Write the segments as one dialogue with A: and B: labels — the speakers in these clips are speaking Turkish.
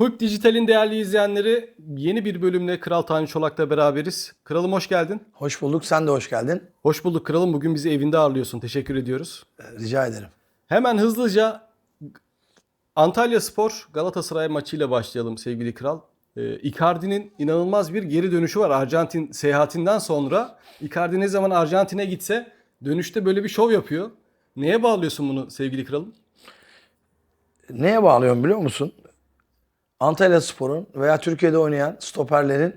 A: Kulüp Dijital'in değerli izleyenleri yeni bir bölümle Kral Tani Çolak'la beraberiz. Kralım hoş geldin.
B: Hoş bulduk. Sen de hoş geldin.
A: Hoş bulduk kralım. Bugün bizi evinde ağırlıyorsun. Teşekkür ediyoruz.
B: Rica ederim.
A: Hemen hızlıca Antalya Spor Galatasaray maçıyla başlayalım sevgili kral. Ee, Icardi'nin inanılmaz bir geri dönüşü var Arjantin seyahatinden sonra. Icardi ne zaman Arjantin'e gitse dönüşte böyle bir şov yapıyor. Neye bağlıyorsun bunu sevgili kralım?
B: Neye bağlıyorum biliyor musun? Antalya Spor'un veya Türkiye'de oynayan stoperlerin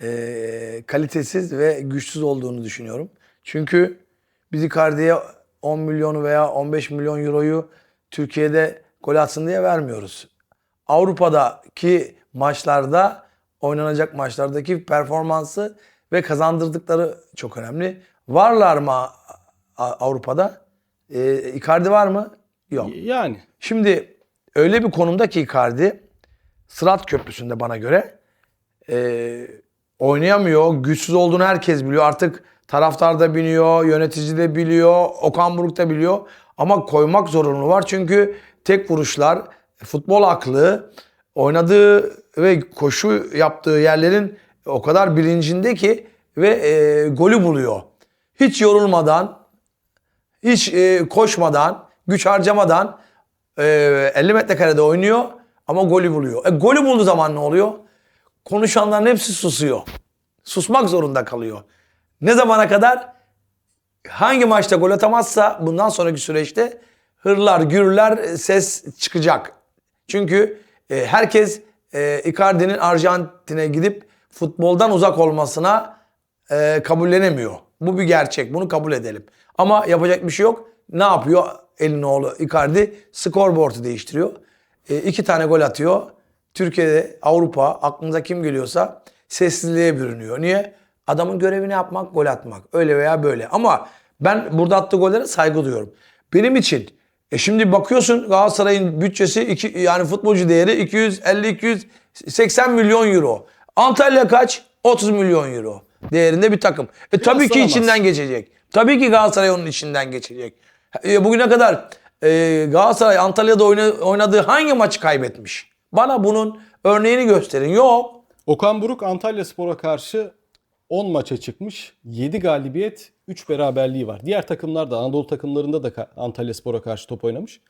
B: eee, kalitesiz ve güçsüz olduğunu düşünüyorum. Çünkü biz Icardi'ye 10 milyonu veya 15 milyon euroyu Türkiye'de gol atsın diye vermiyoruz. Avrupa'daki maçlarda oynanacak maçlardaki performansı ve kazandırdıkları çok önemli. Varlar mı Avrupa'da? Eee Icardi var mı? Yok.
A: Yani
B: Şimdi öyle bir konumda ki Icardi Sırat Köprüsü'nde bana göre e, oynayamıyor. Güçsüz olduğunu herkes biliyor. Artık taraftar da biliyor, yönetici de biliyor, Okan Buruk da biliyor. Ama koymak zorunlu var. Çünkü tek vuruşlar, futbol aklı, oynadığı ve koşu yaptığı yerlerin o kadar bilincinde ki ve e, golü buluyor. Hiç yorulmadan, hiç e, koşmadan, güç harcamadan e, 50 metrekarede oynuyor ama golü buluyor. E, golü bulduğu zaman ne oluyor? Konuşanların hepsi susuyor. Susmak zorunda kalıyor. Ne zamana kadar? Hangi maçta gol atamazsa bundan sonraki süreçte hırlar, gürler, e, ses çıkacak. Çünkü e, herkes e, Icardi'nin Arjantin'e gidip futboldan uzak olmasına e, kabullenemiyor. Bu bir gerçek. Bunu kabul edelim. Ama yapacak bir şey yok. Ne yapıyor elin oğlu Icardi? Scoreboard'u değiştiriyor. E, iki tane gol atıyor. Türkiye'de, Avrupa, aklınıza kim geliyorsa sessizliğe bürünüyor. Niye? Adamın görevini yapmak, gol atmak. Öyle veya böyle. Ama ben burada attığı gollere saygı duyuyorum. Benim için e şimdi bakıyorsun Galatasaray'ın bütçesi iki, yani futbolcu değeri 250-280 milyon euro. Antalya kaç? 30 milyon euro değerinde bir takım. E tabii ki içinden geçecek. Tabii ki Galatasaray onun içinden geçecek. E, bugüne kadar e, Galatasaray Antalya'da oyna- oynadığı hangi maçı kaybetmiş? Bana bunun örneğini gösterin. Yok.
A: Okan Buruk Antalya Spor'a karşı 10 maça çıkmış. 7 galibiyet, 3 beraberliği var. Diğer takımlar da Anadolu takımlarında da Antalya Spor'a karşı top oynamış.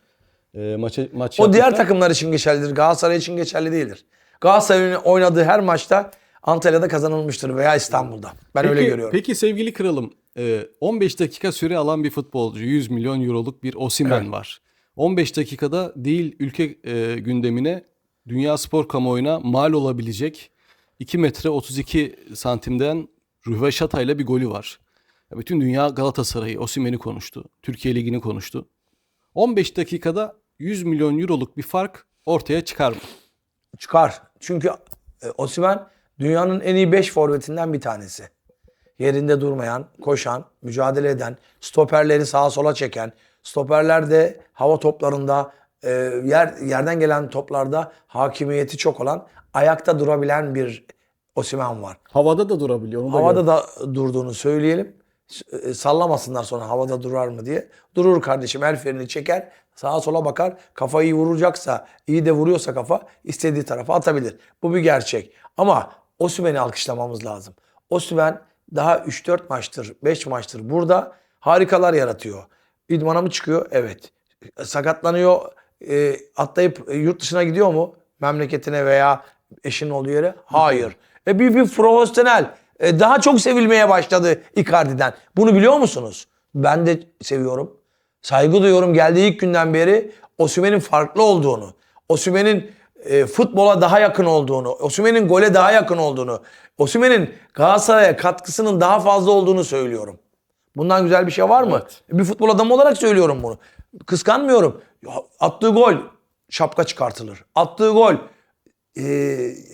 A: Ee, maça, maç
B: O diğer
A: yapmışlar.
B: takımlar için geçerlidir. Galatasaray için geçerli değildir. Galatasaray'ın oynadığı her maçta Antalya'da kazanılmıştır veya İstanbul'da. Ben öyle
A: Peki-
B: görüyorum.
A: Peki sevgili kralım, e, 15 dakika süre alan bir futbolcu, 100 milyon euroluk bir Osimen
B: Evet.
A: var. 15 dakikada değil ülke e, gündemine, dünya spor kamuoyuna mal olabilecek 2 metre 32 santimden Rüveşata ile bir golü var. Ya Bütün dünya Galatasaray'ı, Osimhen'i konuştu. Türkiye Ligi'ni konuştu. 15 dakikada 100 milyon euroluk bir fark ortaya çıkar mı?
B: Çıkar. Çünkü e, Osimhen dünyanın en iyi 5 forvetinden bir tanesi. Yerinde durmayan, koşan, mücadele eden, stoperleri sağa sola çeken, stoperler de hava toplarında, e, yer yerden gelen toplarda hakimiyeti çok olan, ayakta durabilen bir Osimhen var.
A: Havada da durabiliyor. Onu da
B: Havada
A: gördüm.
B: da durduğunu söyleyelim. E, Sallamasınlar sonra havada durar mı diye. Durur kardeşim el freni çeker. Sağa sola bakar. Kafayı vuracaksa, iyi de vuruyorsa kafa istediği tarafa atabilir. Bu bir gerçek. Ama Osimhen'i alkışlamamız lazım. Osimhen daha 3-4 maçtır, 5 maçtır burada harikalar yaratıyor. İdmana mı çıkıyor? Evet. Sakatlanıyor, e, atlayıp e, yurt dışına gidiyor mu? Memleketine veya eşinin olduğu yere? Hayır. E bir, bir profesyonel. E, daha çok sevilmeye başladı Icardi'den. Bunu biliyor musunuz? Ben de seviyorum. Saygı duyuyorum geldiği ilk günden beri Osimhen'in farklı olduğunu. Osimhen'in e, futbola daha yakın olduğunu, Osimhen'in gole daha yakın olduğunu, Osimhen'in Galatasaray'a katkısının daha fazla olduğunu söylüyorum. Bundan güzel bir şey var mı?
A: Evet.
B: Bir futbol adamı olarak söylüyorum bunu. Kıskanmıyorum. Attığı gol şapka çıkartılır. Attığı gol e,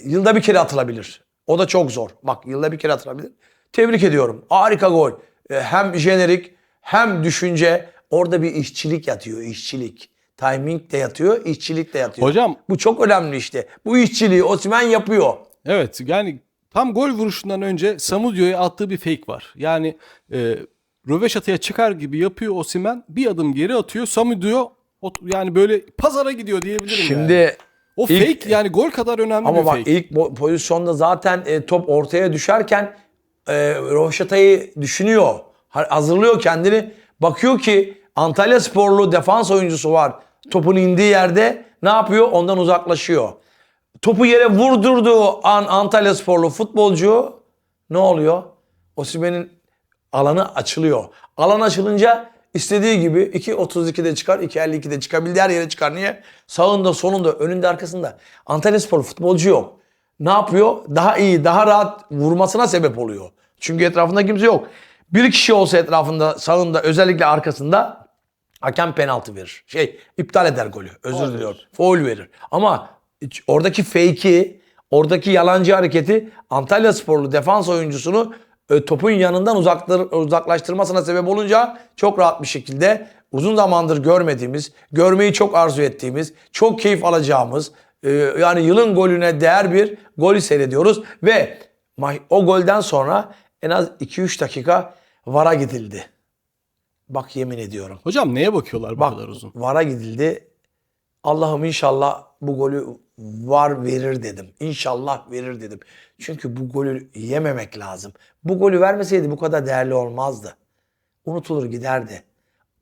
B: yılda bir kere atılabilir. O da çok zor. Bak yılda bir kere atılabilir. Tebrik ediyorum. Harika gol. E, hem jenerik hem düşünce. Orada bir işçilik yatıyor. işçilik. Timing de yatıyor, işçilik de yatıyor.
A: Hocam
B: Bu çok önemli işte. Bu işçiliği Osimhen yapıyor.
A: Evet yani tam gol vuruşundan önce Samudio'ya attığı bir fake var. Yani e, Röveşata'ya çıkar gibi yapıyor Osimhen. Bir adım geri atıyor. Samudio yani böyle pazara gidiyor diyebilirim
B: Şimdi
A: yani. O
B: İlk-
A: fake yani gol kadar önemli
B: Ama
A: bir
B: bak
A: fake.
B: ilk bo- pozisyonda zaten e, top ortaya düşerken e, Roşata'yı düşünüyor. Ha- Hazırlıyor kendini. Bakıyor ki Antalya sporlu defans oyuncusu var. Topun indiği yerde ne yapıyor? Ondan uzaklaşıyor. Topu yere vurdurduğu an Antalya sporlu futbolcu ne oluyor? Osimhen'in alanı açılıyor. Alan açılınca istediği gibi 2.32'de çıkar, 2.52'de çıkabildiği her yere çıkar. Niye? Sağında, solunda, önünde, arkasında. Antalya Spor futbolcu yok. Ne yapıyor? Daha iyi, daha rahat vurmasına sebep oluyor. Çünkü etrafında kimse yok. Bir kişi olsa etrafında, sağında, özellikle arkasında hakem penaltı verir. Şey, iptal eder golü. Özür
A: Faul
B: diliyorum. Foul verir. Ama oradaki fake'i, oradaki yalancı hareketi Antalya sporlu defans oyuncusunu e, topun yanından uzaktır, uzaklaştırmasına sebep olunca çok rahat bir şekilde uzun zamandır görmediğimiz, görmeyi çok arzu ettiğimiz, çok keyif alacağımız, e, yani yılın golüne değer bir golü seyrediyoruz ve o golden sonra en az 2-3 dakika VAR'a gidildi. Bak yemin ediyorum.
A: Hocam neye bakıyorlar bu
B: Bak
A: kadar uzun?
B: VAR'a gidildi. Allah'ım inşallah bu golü VAR verir dedim. İnşallah verir dedim. Çünkü bu golü yememek lazım. Bu golü vermeseydi bu kadar değerli olmazdı. Unutulur giderdi.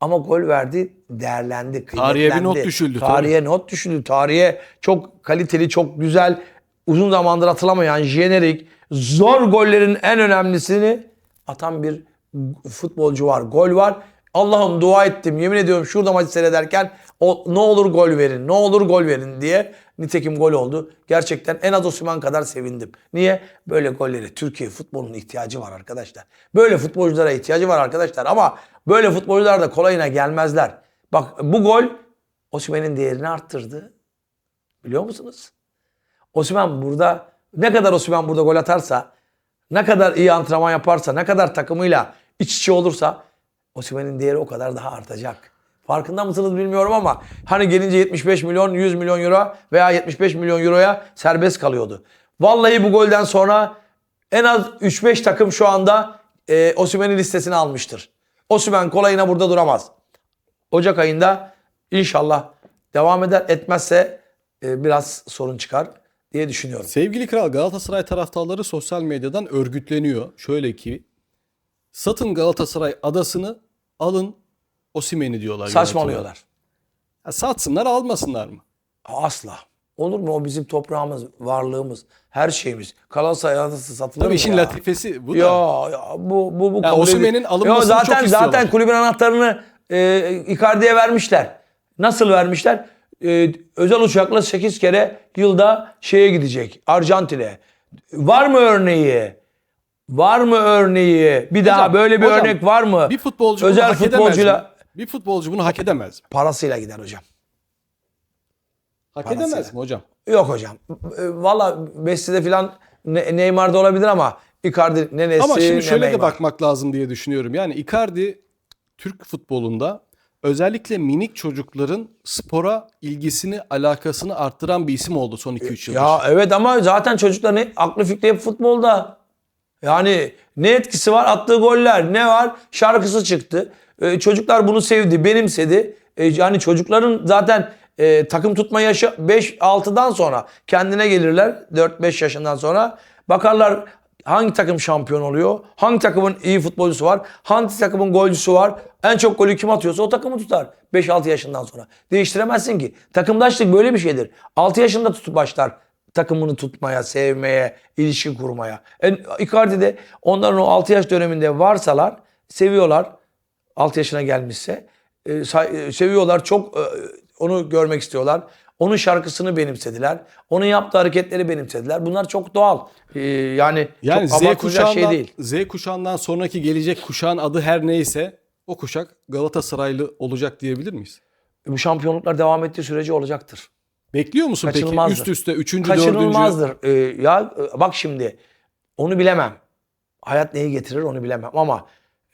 B: Ama gol verdi, değerlendi,
A: Tarihe bir not
B: kıymetlendi.
A: düşüldü,
B: Tarihe not düşüldü. Tarihe çok kaliteli, çok güzel, uzun zamandır atılamayan, jenerik, zor gollerin en önemlisini atan bir futbolcu var. Gol var. Allah'ım dua ettim. Yemin ediyorum şurada maçı seyrederken o, ne olur gol verin, ne olur gol verin diye nitekim gol oldu. Gerçekten en az Osman kadar sevindim. Niye? Böyle golleri Türkiye futbolunun ihtiyacı var arkadaşlar. Böyle futbolculara ihtiyacı var arkadaşlar ama böyle futbolcular da kolayına gelmezler. Bak bu gol Osimhen'in değerini arttırdı. Biliyor musunuz? Osimhen burada ne kadar Osimhen burada gol atarsa, ne kadar iyi antrenman yaparsa, ne kadar takımıyla iç içe olursa Osimhen'in değeri o kadar daha artacak. Farkında mısınız bilmiyorum ama hani gelince 75 milyon, 100 milyon euro veya 75 milyon euroya serbest kalıyordu. Vallahi bu golden sonra en az 3-5 takım şu anda e, Osimhen'in listesine almıştır. Osimhen kolayına burada duramaz. Ocak ayında inşallah devam eder. Etmezse e, biraz sorun çıkar diye düşünüyorum.
A: Sevgili Kral Galatasaray taraftarları sosyal medyadan örgütleniyor. Şöyle ki satın Galatasaray adasını alın Osimhen'i diyorlar.
B: Saçmalıyorlar.
A: Ya satsınlar almasınlar mı?
B: Asla. Olur mu? O bizim toprağımız, varlığımız, her şeyimiz. Galatasaray adası satılır
A: Tabii
B: mı
A: işin
B: ya?
A: latifesi bu da.
B: Ya, ya bu bu bu
A: Ya
B: kabul
A: Osimhen'in alınmasını
B: Ya zaten
A: çok istiyorlar.
B: zaten kulübün anahtarını e, Icardi'ye vermişler. Nasıl vermişler? E, özel uçakla 8 kere yılda şeye gidecek. Arjantin'e. Var mı örneği? Var mı örneği? Bir daha
A: Hocam,
B: böyle bir
A: hocam,
B: örnek var mı?
A: Bir futbolcu bunu
B: özel
A: hak edemez
B: futbolcuyla
A: mi? Bir futbolcu bunu hak edemez mi?
B: parasıyla gider hocam.
A: Hak
B: Parasıyla.
A: edemez mi hocam?
B: Yok hocam. E, Valla Messi'de falan Ne- Neymar'da olabilir ama Icardi ne Messi
A: Ama şimdi şöyle de
B: Neymar.
A: bakmak lazım diye düşünüyorum. Yani Icardi Türk futbolunda özellikle minik çocukların spora ilgisini, alakasını arttıran bir isim oldu son 2-3 yıldır.
B: Ya evet ama zaten çocukların aklı fikri hep futbolda. Yani ne etkisi var? Attığı goller ne var? Şarkısı çıktı. Ee, çocuklar bunu sevdi, benimsedi. Ee, yani çocukların zaten e, takım tutma yaşı 5-6'dan sonra kendine gelirler. 4-5 yaşından sonra. Bakarlar hangi takım şampiyon oluyor? Hangi takımın iyi futbolcusu var? Hangi takımın golcüsü var? En çok golü kim atıyorsa o takımı tutar. 5-6 yaşından sonra. Değiştiremezsin ki. Takımdaşlık böyle bir şeydir. 6 yaşında tutup başlar takımını tutmaya, sevmeye, ilişki kurmaya. En, Icardi de onların o 6 yaş döneminde varsalar, seviyorlar. 6 yaşına gelmişse. e, e, seviyorlar, çok e, onu görmek istiyorlar. Onun şarkısını benimsediler. Onun yaptığı hareketleri benimsediler. Bunlar çok doğal. E, yani,
A: Yani
B: çok
A: Z
B: abartılacak
A: kuşağından,
B: şey değil.
A: Z kuşağından sonraki gelecek kuşağın adı her neyse o kuşak Galatasaraylı olacak diyebilir miyiz?
B: Bu şampiyonluklar devam ettiği sürece olacaktır.
A: Bekliyor musun peki
B: Kaçınılmazdır.
A: üst üste 3. 4.
B: Kaçınılmazdır. Ee, ya e, bak şimdi onu bilemem. Hayat neyi getirir onu bilemem ama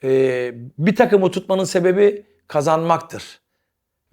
B: e, bir takımı tutmanın sebebi kazanmaktır.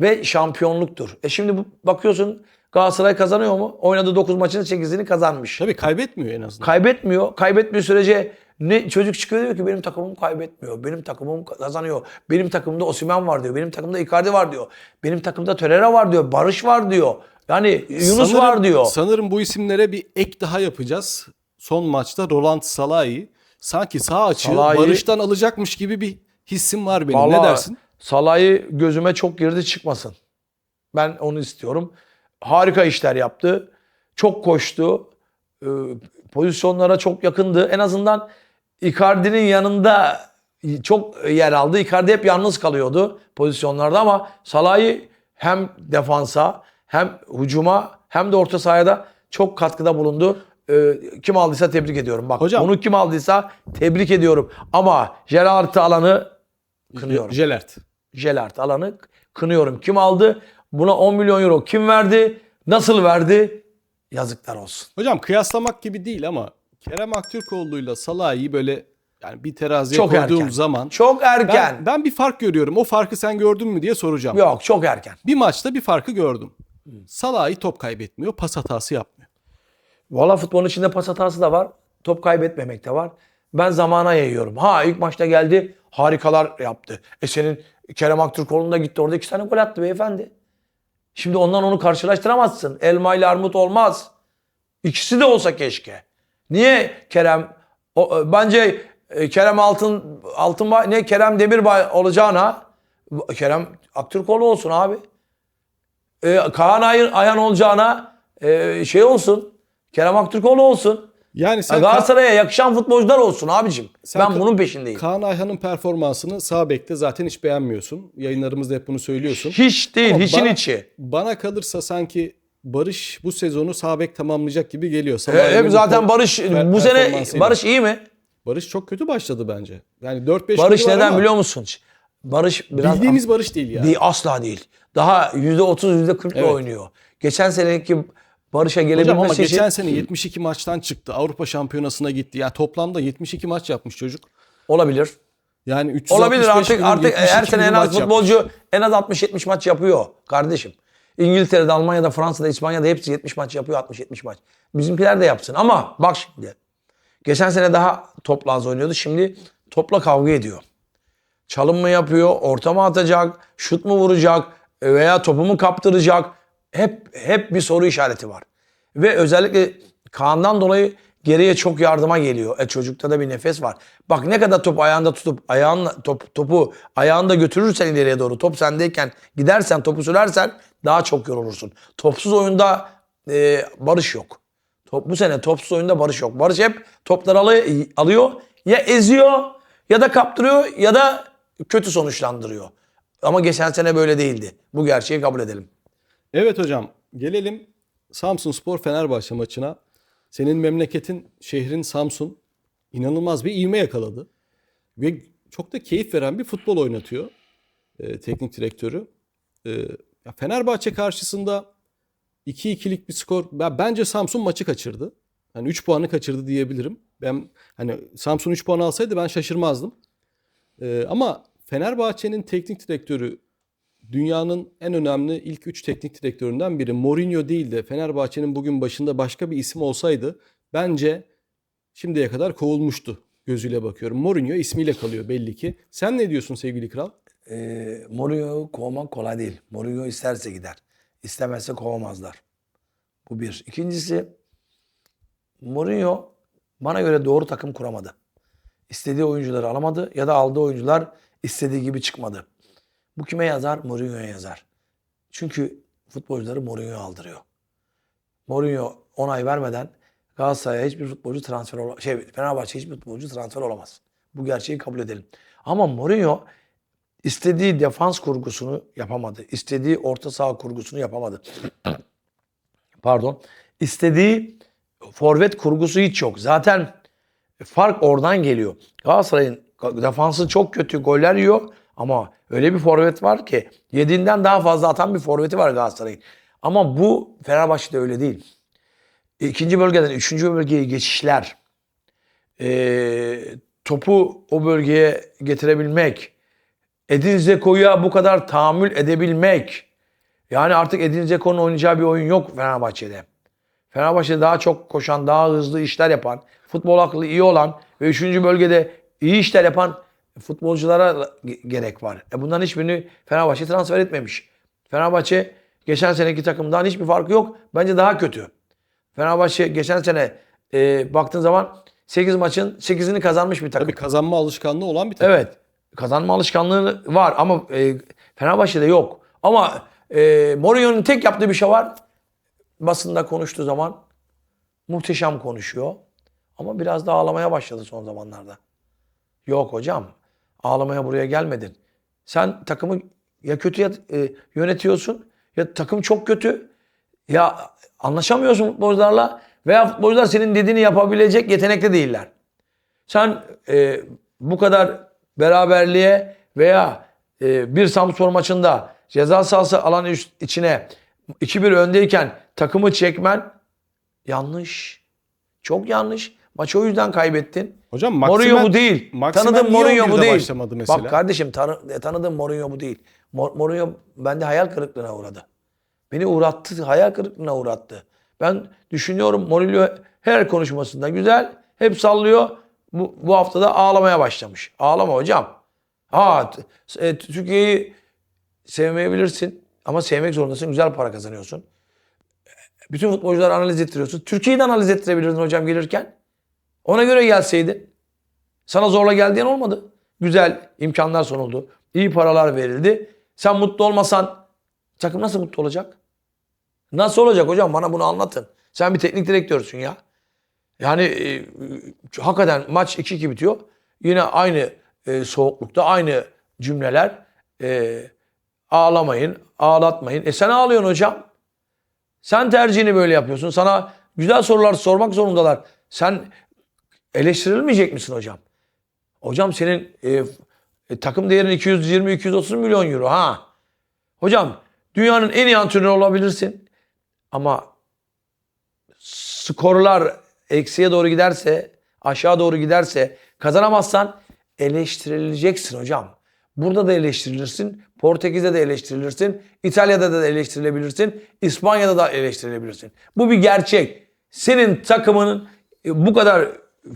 B: Ve şampiyonluktur. E şimdi bu, bakıyorsun Galatasaray kazanıyor mu? Oynadığı 9 maçın 8'ini kazanmış.
A: Tabii kaybetmiyor en azından.
B: Kaybetmiyor. Kaybetmiyor sürece ne çocuk çıkıyor diyor ki benim takımım kaybetmiyor. Benim takımım kazanıyor. Benim takımda Osimhen var diyor. Benim takımda Icardi var diyor. Benim takımda Torreira var diyor. Barış var diyor. Yani Yunus
A: Sanırım-
B: var diyor.
A: Sanırım bu isimlere bir ek daha yapacağız. Son maçta Roland Salah'ı sanki sağ açığı
B: Salah'ı-
A: Barış'tan alacakmış gibi bir hissim var benim. ne
B: Vallahi
A: dersin?
B: Salah'ı gözüme çok girdi çıkmasın. Ben onu istiyorum. Harika işler yaptı. Çok koştu. Ee, pozisyonlara çok yakındı. En azından Icardi'nin yanında çok yer aldı. Icardi hep yalnız kalıyordu pozisyonlarda ama Salah'ı hem defansa hem hücuma hem de orta sahaya da çok katkıda bulundu. Ee, kim aldıysa tebrik ediyorum. Bak
A: Hocam-
B: bunu kim aldıysa tebrik ediyorum. Ama Gerard alanı kınıyorum.
A: Jelert.
B: Gelard alanı kınıyorum. Kim aldı? Buna 10 milyon euro kim verdi? Nasıl verdi? Yazıklar olsun.
A: Hocam kıyaslamak gibi değil ama Kerem Aktürkoğlu'yla Salah'ı böyle yani bir teraziye
B: Çok
A: koyduğum
B: erken.
A: zaman
B: Çok erken.
A: ben, ben bir fark görüyorum. O farkı sen gördün mü diye soracağım.
B: Yok çok erken.
A: Bir maçta bir farkı gördüm. Salah'ı top kaybetmiyor, pas hatası yapmıyor.
B: Valla futbolun içinde pas hatası da var. Top kaybetmemek de var. Ben zamana yayıyorum. Ha ilk maçta geldi harikalar yaptı. E senin Kerem Aktürkoğlu'nun da gitti orada iki tane gol attı beyefendi. Şimdi ondan onu karşılaştıramazsın. Elma ile armut olmaz. İkisi de olsa keşke. Niye Kerem o, e, bence e, Kerem Altın Altınbay ne Kerem Demirbay olacağına Kerem Aktürkoğlu olsun abi. E, Kaan Ayhan, Ayhan olacağına e, şey olsun. Kerem Aktürkoğlu olsun.
A: Yani sen
B: Galatasaray'a yakışan futbolcular olsun abicim.
A: Sen
B: ben
A: Ka-
B: bunun peşindeyim.
A: Kaan Ayhan'ın performansını sağ bekte zaten hiç beğenmiyorsun. Yayınlarımızda hep bunu söylüyorsun.
B: Hiç değil,
A: Ama
B: hiçin
A: bana-
B: içi.
A: Bana kalırsa sanki Barış bu sezonu sağ bek tamamlayacak gibi geliyor.
B: E,
A: Salah'ın
B: hep zaten Barış bu sene. Barış iyi mi?
A: Barış çok kötü başladı bence. Yani 4-5
B: Barış neden biliyor musun? Barış biraz
A: Bildiğimiz Barış değil ya.
B: değil asla değil. Daha %30 %40 ile
A: Evet.
B: oynuyor. Geçen seneki Barış'a
A: Hocam
B: gelebilmesi
A: ama
B: için
A: geçen sene 72 maçtan çıktı. Avrupa Şampiyonası'na gitti. Yani toplamda 72 maç yapmış çocuk.
B: olabilir.
A: Yani 365
B: Olabilir artık artık
A: 72
B: her sene en az
A: maç yapmış.
B: futbolcu en az 60-70 maç yapıyor kardeşim. İngiltere'de, Almanya'da, Fransa'da, İspanya'da hepsi 70 maç yapıyor 60-70 maç. Bizimkiler de yapsın ama bak şimdi. Geçen sene daha topla az oynuyordu. Şimdi topla kavga ediyor. Çalım mı yapıyor, orta mı atacak, şut mu vuracak veya topu mu kaptıracak? Hep hep bir soru işareti var. Ve özellikle Kaan'dan dolayı geriye çok yardıma geliyor. E çocukta da bir nefes var. Bak ne kadar top ayağında tutup ayağınla top, topu ayağında götürürsen ileriye doğru top sendeyken gidersen topu sürersen daha çok yorulursun. Topsuz oyunda e, barış yok. Top, bu sene topsuz oyunda Barış yok. Barış hep topları alı- alıyor ya eziyor ya da kaptırıyor ya da kötü sonuçlandırıyor. Ama geçen sene böyle değildi. Bu gerçeği kabul edelim.
A: Evet hocam gelelim Samsun Spor Fenerbahçe maçına. Senin memleketin şehrin Samsun inanılmaz bir ivme yakaladı. Ve çok da keyif veren bir futbol oynatıyor e, teknik direktörü. E, ya Fenerbahçe karşısında 2-2'lik bir skor. Ben, bence Samsun maçı kaçırdı. Hani 3 puanı kaçırdı diyebilirim. Ben hani Samsun 3 puan alsaydı ben şaşırmazdım. E, ama Fenerbahçe'nin teknik direktörü dünyanın en önemli ilk 3 teknik direktöründen biri. Mourinho değil de Fenerbahçe'nin bugün başında başka bir isim olsaydı bence şimdiye kadar kovulmuştu gözüyle bakıyorum. Mourinho ismiyle kalıyor belli ki. Sen ne diyorsun sevgili kral?
B: E, Mourinho'yu kovmak kolay değil. Mourinho isterse gider. İstemezse kovamazlar. Bu bir. İkincisi Mourinho bana göre doğru takım kuramadı. İstediği oyuncuları alamadı ya da aldığı oyuncular istediği gibi çıkmadı. Bu kime yazar? Mourinho'ya yazar. Çünkü futbolcuları Mourinho aldırıyor. Mourinho onay vermeden Galatasaray'a hiçbir futbolcu transfer olamaz. Şey, Fenerbahçe hiçbir futbolcu transfer olamaz. Bu gerçeği kabul edelim. Ama Mourinho istediği defans kurgusunu yapamadı. İstediği orta saha kurgusunu yapamadı. Pardon. İstediği forvet kurgusu hiç yok. Zaten fark oradan geliyor. Galatasaray'ın defansı çok kötü goller yiyor ama öyle bir forvet var ki yediğinden daha fazla atan bir forveti var Galatasaray'ın. Ama bu Fenerbahçe'de öyle değil. İkinci bölgeden üçüncü bölgeye geçişler, eee, topu o bölgeye getirebilmek, Edin Zeko'ya bu kadar tahammül edebilmek. Yani artık Edin Zeko'nun oynayacağı bir oyun yok Fenerbahçe'de. Fenerbahçe'de daha çok koşan, daha hızlı işler yapan, futbol aklı iyi olan ve 3. bölgede iyi işler yapan futbolculara ge- gerek var. E bunların hiçbirini Fenerbahçe transfer etmemiş. Fenerbahçe geçen seneki takımdan hiçbir farkı yok. Bence daha kötü. Fenerbahçe geçen sene e, baktığın zaman 8 maçın 8'ini kazanmış bir takım.
A: Tabii kazanma alışkanlığı olan bir takım.
B: Evet. Kazanma alışkanlığı var ama e, Fenerbahçe'de yok. Ama e, Mourinho'nun tek yaptığı bir şey var. Basında konuştuğu zaman muhteşem konuşuyor. Ama biraz da ağlamaya başladı son zamanlarda. Yok hocam. Ağlamaya buraya gelmedin. Sen takımı ya kötü ya- e, yönetiyorsun ya takım çok kötü. Ya anlaşamıyorsun futbolcularla veya futbolcular senin dediğini yapabilecek yetenekte değiller. Sen e, bu kadar beraberliğe veya e, bir Samspor maçında ceza sahası alanı üst- içine 2-1 öndeyken takımı çekmen yanlış. Çok yanlış. Maçı o yüzden kaybettin.
A: Hocam
B: Mourinho
A: Maximen-
B: bu değil.
A: Maximen
B: Tanıdığım Mourinho bu
A: 11'de
B: değil. Bak kardeşim tanı- tanıdığım Mourinho bu değil. Mourinho bende hayal kırıklığına uğradı. Beni uğrattı, hayal kırıklığına uğrattı. Ben düşünüyorum Mourinho her konuşmasında güzel, hep sallıyor. Bu, bu hafta da ağlamaya başlamış. Ağlama hocam. Ha, e, Türkiye'yi sevmeyebilirsin ama sevmek zorundasın. Güzel para kazanıyorsun. Bütün futbolcuları analiz ettiriyorsun. Türkiye'yi de analiz ettirebilirdin hocam gelirken. Ona göre gelseydin. Sana zorla gel diyen olmadı. Güzel imkanlar sunuldu. İyi paralar verildi. Sen mutlu olmasan takım nasıl mutlu olacak? Nasıl olacak hocam? Bana bunu anlatın. Sen bir teknik direktörsün ya. Yani e, hakikaten maç 2-2 bitiyor. Yine aynı e, soğuklukta aynı cümleler. E, ağlamayın, ağlatmayın. E sen ağlıyorsun hocam. Sen tercihini böyle yapıyorsun. Sana güzel sorular sormak zorundalar. Sen eleştirilmeyecek misin hocam? Hocam senin e, e, takım değerin 220-230 milyon euro ha. Hocam dünyanın en iyi antrenörü olabilirsin. Ama skorlar eksiye doğru giderse, aşağı doğru giderse kazanamazsan eleştirileceksin hocam. Burada da eleştirilirsin, Portekiz'de de eleştirilirsin, İtalya'da da eleştirilebilirsin, İspanya'da da eleştirilebilirsin. Bu bir gerçek. Senin takımının e, bu kadar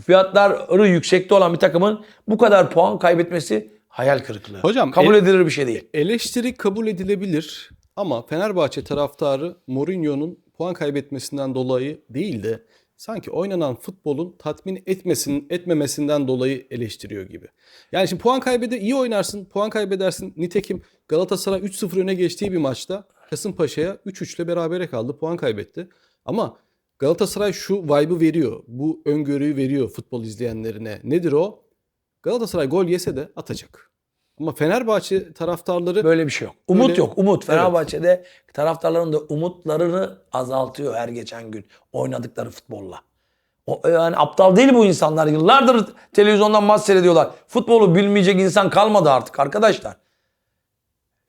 B: fiyatları yüksekte olan bir takımın bu kadar puan kaybetmesi hayal kırıklığı.
A: Hocam,
B: kabul
A: e-
B: edilir bir şey değil.
A: Eleştiri kabul edilebilir ama Fenerbahçe taraftarı Mourinho'nun puan kaybetmesinden dolayı değil de sanki oynanan futbolun tatmin etmesin, etmemesinden dolayı eleştiriyor gibi. Yani şimdi puan kaybede iyi oynarsın, puan kaybedersin. Nitekim Galatasaray 3-0 öne geçtiği bir maçta Kasımpaşa'ya 3-3 ile berabere kaldı, puan kaybetti. Ama Galatasaray şu vibe'ı veriyor, bu öngörüyü veriyor futbol izleyenlerine. Nedir o? Galatasaray gol yese de atacak. Ama Fenerbahçe taraftarları
B: Böyle bir şey yok. Umut
A: Öyle-
B: yok. Umut. Fenerbahçe'de taraftarların da umutlarını azaltıyor her geçen gün oynadıkları futbolla. O, yani aptal değil bu insanlar. Yıllardır televizyondan maç seyrediyorlar. Futbolu bilmeyecek insan kalmadı artık arkadaşlar.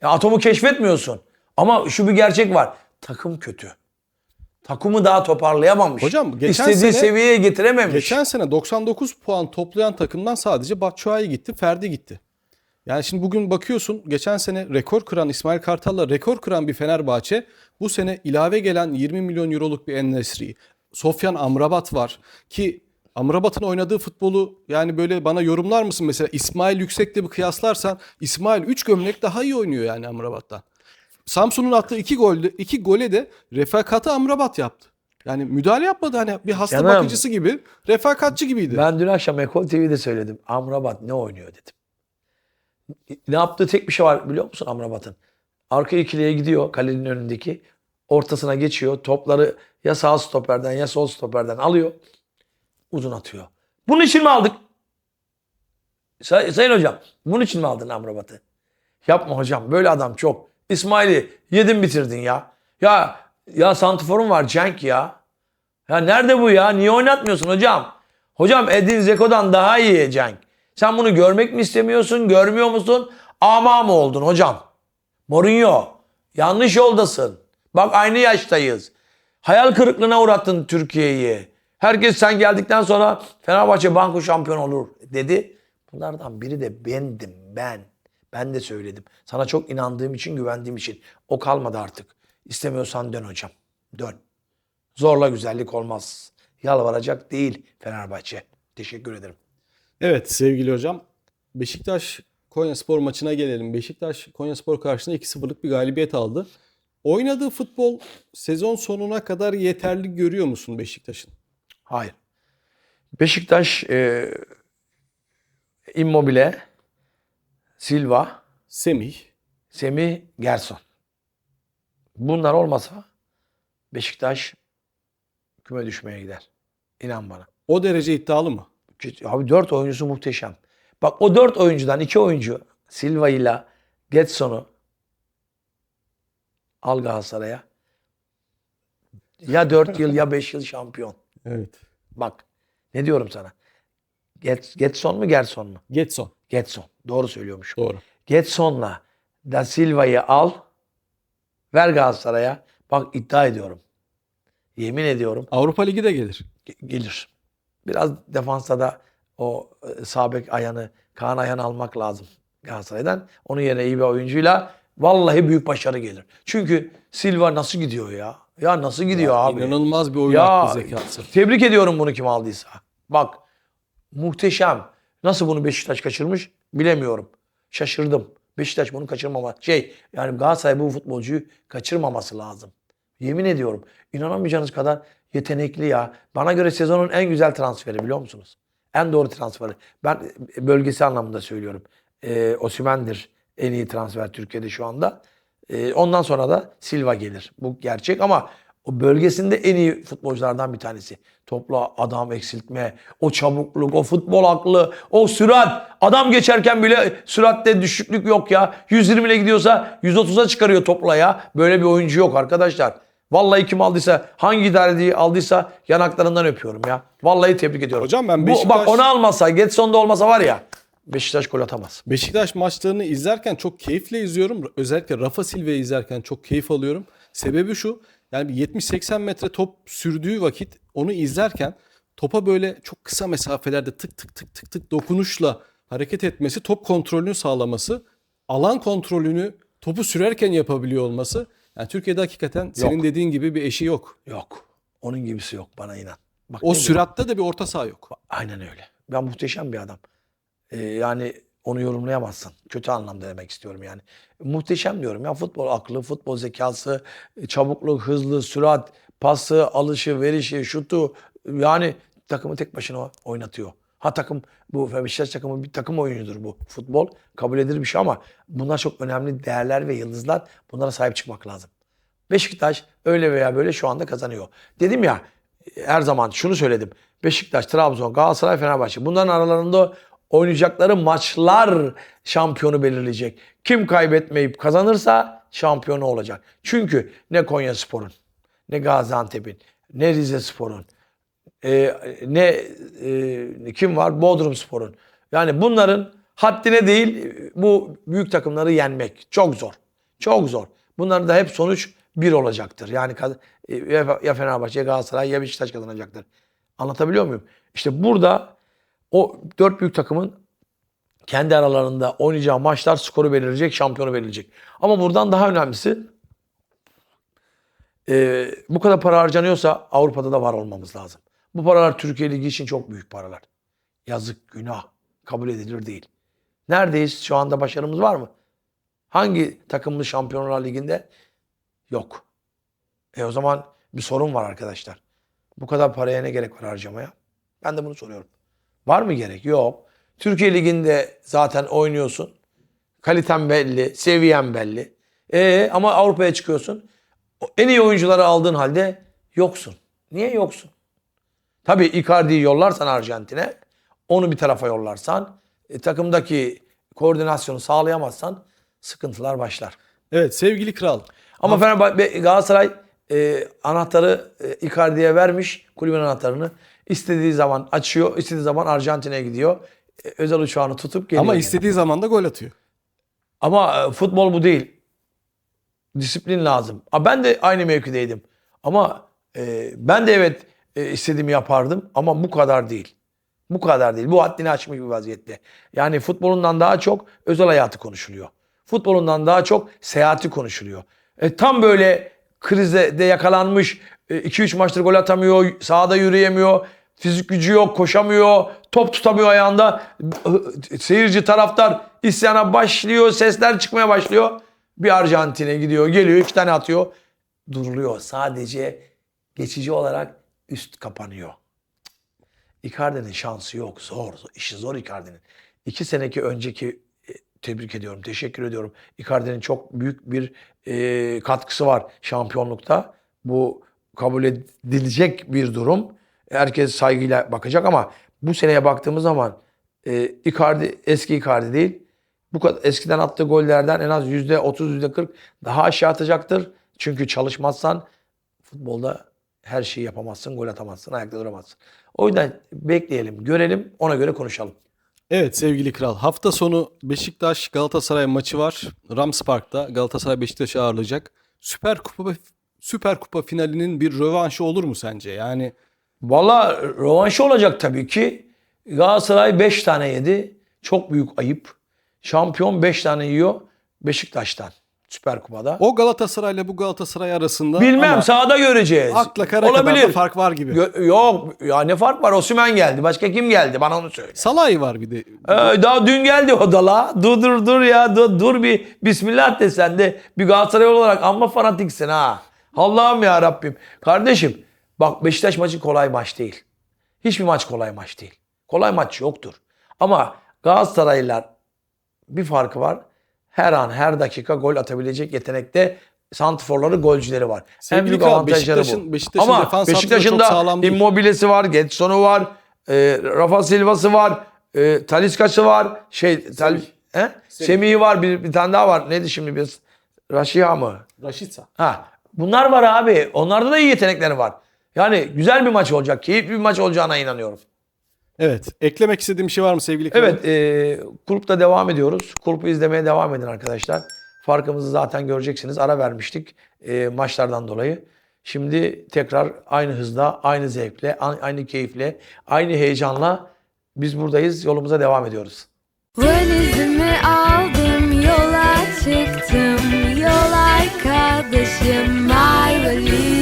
B: Ya atomu keşfetmiyorsun. Ama şu bir gerçek var. Takım kötü. Takımı daha toparlayamamış.
A: Hocam, geçen
B: İstediği
A: sene-
B: seviyeye getirememiş.
A: Geçen sene 99 puan toplayan takımdan sadece Batshuayi gitti, Ferdi gitti. Yani şimdi bugün bakıyorsun geçen sene rekor kıran İsmail Kartal'la rekor kıran bir Fenerbahçe bu sene ilave gelen 20 milyon euroluk bir Ennesri, Sofyan Amrabat var ki Amrabat'ın oynadığı futbolu yani böyle bana yorumlar mısın mesela İsmail Yüksek'le bir kıyaslarsan İsmail 3 gömlek daha iyi oynuyor yani Amrabat'tan. Samsun'un attığı iki golde iki gole de refakatı Amrabat yaptı. Yani müdahale yapmadı hani bir hasta
B: Canım.
A: bakıcısı gibi refakatçi gibiydi.
B: Ben dün akşam Ekol TV'de söyledim. Amrabat ne oynuyor dedim. Ne yaptığı tek bir şey var biliyor musun Amrabat'ın? Arka ikiliye gidiyor kalenin önündeki. Ortasına geçiyor. Topları ya sağ stoperden ya sol stoperden alıyor. Uzun atıyor. Bunun için mi aldık? Say- Sayın hocam bunun için mi aldın Amrabat'ı? Yapma hocam böyle adam çok. İsmail'i yedin bitirdin ya. Ya ya santiforum var Cenk ya. Ya nerede bu ya? Niye oynatmıyorsun hocam? Hocam Edin Zeko'dan daha iyi Cenk. Sen bunu görmek mi istemiyorsun? Görmüyor musun? Ama mı oldun hocam? Mourinho. Yanlış yoldasın. Bak aynı yaştayız. Hayal kırıklığına uğrattın Türkiye'yi. Herkes sen geldikten sonra Fenerbahçe banko şampiyon olur dedi. Bunlardan biri de bendim ben. Ben de söyledim. Sana çok inandığım için, güvendiğim için. O kalmadı artık. İstemiyorsan dön hocam. Dön. Zorla güzellik olmaz. Yalvaracak değil Fenerbahçe. Teşekkür ederim.
A: Evet sevgili hocam. Beşiktaş Konya Spor maçına gelelim. Beşiktaş Konya Spor karşısında 2-0'lık bir galibiyet aldı. Oynadığı futbol sezon sonuna kadar yeterli görüyor musun Beşiktaş'ın?
B: Hayır. Beşiktaş e, Immobile, Silva,
A: Semih,
B: Semih, Gerson. Bunlar olmasa Beşiktaş küme düşmeye gider. İnan bana.
A: o derece iddialı mı?
B: Abi dört oyuncusu muhteşem. Bak o dört oyuncudan iki oyuncu Silva ile Getson'u al Galatasaray'a. Ya dört yıl ya beş yıl şampiyon.
A: Evet.
B: Bak ne diyorum sana. Get, Getson mu Gerson mu?
A: Getson.
B: Getson. Doğru söylüyormuş.
A: Doğru.
B: Getson'la Da Silva'yı al. Ver Galatasaray'a. Bak iddia ediyorum. Yemin ediyorum
A: Avrupa Ligi de gelir.
B: ge- gelir. Biraz defansta da o e, sağ bek ayağını, Kaan Ayhan'ı almak lazım Galatasaray'dan. Onun yerine iyi bir oyuncuyla vallahi büyük başarı gelir. Çünkü Silva nasıl gidiyor ya? Ya nasıl gidiyor abi?
A: İnanılmaz bir oyun
B: Ya
A: aklı zekası.
B: tebrik ediyorum bunu kim aldıysa. Bak muhteşem. Nasıl bunu Beşiktaş kaçırmış bilemiyorum. Şaşırdım. Beşiktaş bunu kaçırmama. Şey yani Galatasaray bu futbolcuyu kaçırmaması lazım. Yemin ediyorum. İnanamayacağınız kadar yetenekli ya. Bana göre sezonun en güzel transferi biliyor musunuz? En doğru transferi. Ben bölgesi anlamında söylüyorum. Ee, Osimhen'dir en iyi transfer Türkiye'de şu anda. Ee, ondan sonra da Silva gelir. Bu gerçek ama o bölgesinde en iyi futbolculardan bir tanesi. Topla adam eksiltme, o çabukluk, o futbol aklı, o sürat. Adam geçerken bile süratte düşüklük yok ya. 120 ile gidiyorsa 130'a çıkarıyor topla ya. Böyle bir oyuncu yok arkadaşlar. Vallahi kim aldıysa, hangi idareciyi aldıysa yanaklarından öpüyorum ya. Vallahi tebrik ediyorum.
A: Hocam ben
B: Bu,
A: Beşiktaş-
B: bak onu almazsa, Getson'da olmasa var ya Beşiktaş gol atamaz.
A: Beşiktaş maçlarını izlerken çok keyifle izliyorum. Özellikle Rafa Silva'yı izlerken çok keyif alıyorum. Sebebi şu. Yani bir 70-80 metre top sürdüğü vakit onu izlerken topa böyle çok kısa mesafelerde tık tık tık tık tık dokunuşla hareket etmesi, top kontrolünü sağlaması, alan kontrolünü topu sürerken yapabiliyor olması. Yani Türkiye'de hakikaten senin dediğin gibi bir eşi yok.
B: Yok. Onun gibisi yok bana inan. Bak,
A: O süratte de bir orta saha yok.
B: Aynen öyle. Ya muhteşem bir adam. Ee, yani onu yorumlayamazsın. Kötü anlamda demek istiyorum yani. Muhteşem diyorum ya futbol aklı, futbol zekası, e, çabukluk, hızlı, sürat, pası, alışı, verişi, şutu yani takımı tek başına oynatıyor. Ha takım bu Beşiktaş takımı bir takım oyuncudur bu futbol. Kabul edilir bir şey ama bunlar çok önemli değerler ve yıldızlar. Bunlara sahip çıkmak lazım. Beşiktaş öyle veya böyle şu anda kazanıyor. Dedim ya her zaman şunu söyledim. Beşiktaş, Trabzon, Galatasaray, Fenerbahçe. Bunların aralarında oynayacakları maçlar şampiyonu belirleyecek. Kim kaybetmeyip kazanırsa şampiyonu olacak. Çünkü ne Konya Spor'un, ne Gaziantep'in, ne Rize Spor'un, e, ne e, kim var? Bodrum Spor'un. Yani bunların haddine değil bu büyük takımları yenmek çok zor. Çok zor. Bunların da hep sonuç bir olacaktır. Yani e, ya Fenerbahçe, ya Galatasaray ya Beşiktaş kazanacaktır. Anlatabiliyor muyum? İşte burada o dört büyük takımın kendi aralarında oynayacağı maçlar skoru belirleyecek, şampiyonu belirleyecek. Ama buradan daha önemlisi e, bu kadar para harcanıyorsa Avrupa'da da var olmamız lazım. Bu paralar Türkiye Ligi için çok büyük paralar. Yazık, günah. Kabul edilir değil. Neredeyiz? Şu anda başarımız var mı? Hangi takımlı Şampiyonlar Ligi'nde? Yok. E o zaman bir sorun var arkadaşlar. Bu kadar paraya ne gerek var harcamaya? Ben de bunu soruyorum. Var mı gerek? Yok. Türkiye Ligi'nde zaten oynuyorsun. Kaliten belli, seviyen belli. E ama Avrupa'ya çıkıyorsun. En iyi oyuncuları aldığın halde yoksun. Niye yoksun? Tabii Icardi'yi yollarsan Arjantin'e, onu bir tarafa yollarsan, e, takımdaki koordinasyonu sağlayamazsan sıkıntılar başlar.
A: Evet sevgili kral.
B: Ama Fenerbahçe Galatasaray e, anahtarı e, Icardi'ye vermiş, kulübün anahtarını. İstediği zaman açıyor, istediği zaman Arjantin'e gidiyor. E, özel uçağını tutup geliyor.
A: Ama
B: yani.
A: istediği zaman da gol atıyor.
B: Ama e, futbol bu değil. Disiplin lazım. A, ben de aynı mevkideydim. Ama e, ben de evet e, istediğimi yapardım ama bu kadar değil. Bu kadar değil. Bu haddini aşmış bir vaziyette. Yani futbolundan daha çok özel hayatı konuşuluyor. Futbolundan daha çok seyahati konuşuluyor. E, tam böyle krize de yakalanmış 2-3 maçtır gol atamıyor, sahada yürüyemiyor, fizik gücü yok, koşamıyor, top tutamıyor ayağında. Seyirci taraftar isyana başlıyor, sesler çıkmaya başlıyor. Bir Arjantin'e gidiyor, geliyor, iki tane atıyor. Duruluyor. Sadece geçici olarak üst kapanıyor. Icardi'nin şansı yok. Zor. zor. İşi zor Icardi'nin. İki seneki önceki e, tebrik ediyorum. Teşekkür ediyorum. Icardi'nin çok büyük bir e, katkısı var şampiyonlukta. Bu kabul edilecek bir durum. Herkes saygıyla bakacak ama bu seneye baktığımız zaman e, Icardi eski Icardi değil. Bu kadar eskiden attığı gollerden en az yüzde 30 yüzde 40 daha aşağı atacaktır. Çünkü çalışmazsan futbolda her şeyi yapamazsın, gol atamazsın, ayakta duramazsın. O yüzden bekleyelim, görelim, ona göre konuşalım.
A: Evet sevgili kral. Hafta sonu Beşiktaş Galatasaray maçı var. Rams Park'ta Galatasaray Beşiktaş'ı ağırlayacak. Süper Kupa Süper Kupa finalinin bir rövanşı olur mu sence? Yani
B: Valla rövanşı olacak tabii ki. Galatasaray 5 tane yedi. Çok büyük ayıp. Şampiyon 5 tane yiyor Beşiktaş'tan Süper Kupa'da.
A: o Galatasaray ile bu Galatasaray arasında
B: Bilmem
A: ama
B: sahada göreceğiz.
A: akla kara kadar da fark var gibi.
B: Gö- yok ya ne fark var? Osimhen geldi. Başka kim geldi? Bana onu söyle.
A: Salay var bir de.
B: Ee, daha dün geldi o da la. Dur dur dur ya. Dur, dur bir Bismillah de sen de. Bir Galatasaray olarak amma fanatiksin ha. Allah'ım ya Rabbim. Kardeşim bak Beşiktaş maçı kolay maç değil. Hiçbir maç kolay maç değil. Kolay maç yoktur. Ama Galatasaraylılar bir farkı var. Her an her dakika gol atabilecek yetenekte santrforları golcüleri var. en
A: Sevgili
B: büyük
A: kral,
B: avantajları
A: Beşiktaş'ın-
B: bu.
A: Beşiktaş'ın
B: Ama Beşiktaş'ın da. Immobile'si var, Getson'u var, e, Rafa Silva'sı var, e, Talisca'sı var, şey, Tal, he? Semih'i var, bir, bir tane daha var. Neydi şimdi biz? Raşiha mı?
A: Raşitsa.
B: Ha, bunlar var abi. Onlarda da iyi yetenekleri var. Yani güzel bir maç olacak, keyifli bir maç olacağına inanıyorum.
A: Evet. Eklemek istediğim bir şey var mı sevgili Kral?
B: Evet. E, kulüpte devam ediyoruz. Kulüpü izlemeye devam edin arkadaşlar. Farkımızı zaten göreceksiniz. Ara vermiştik e, maçlardan dolayı. Şimdi tekrar aynı hızla, aynı zevkle, aynı keyifle, aynı heyecanla biz buradayız. Yolumuza devam ediyoruz.
C: Valizimi aldım, yola çıktım. Yol arkadaşım, my valiz.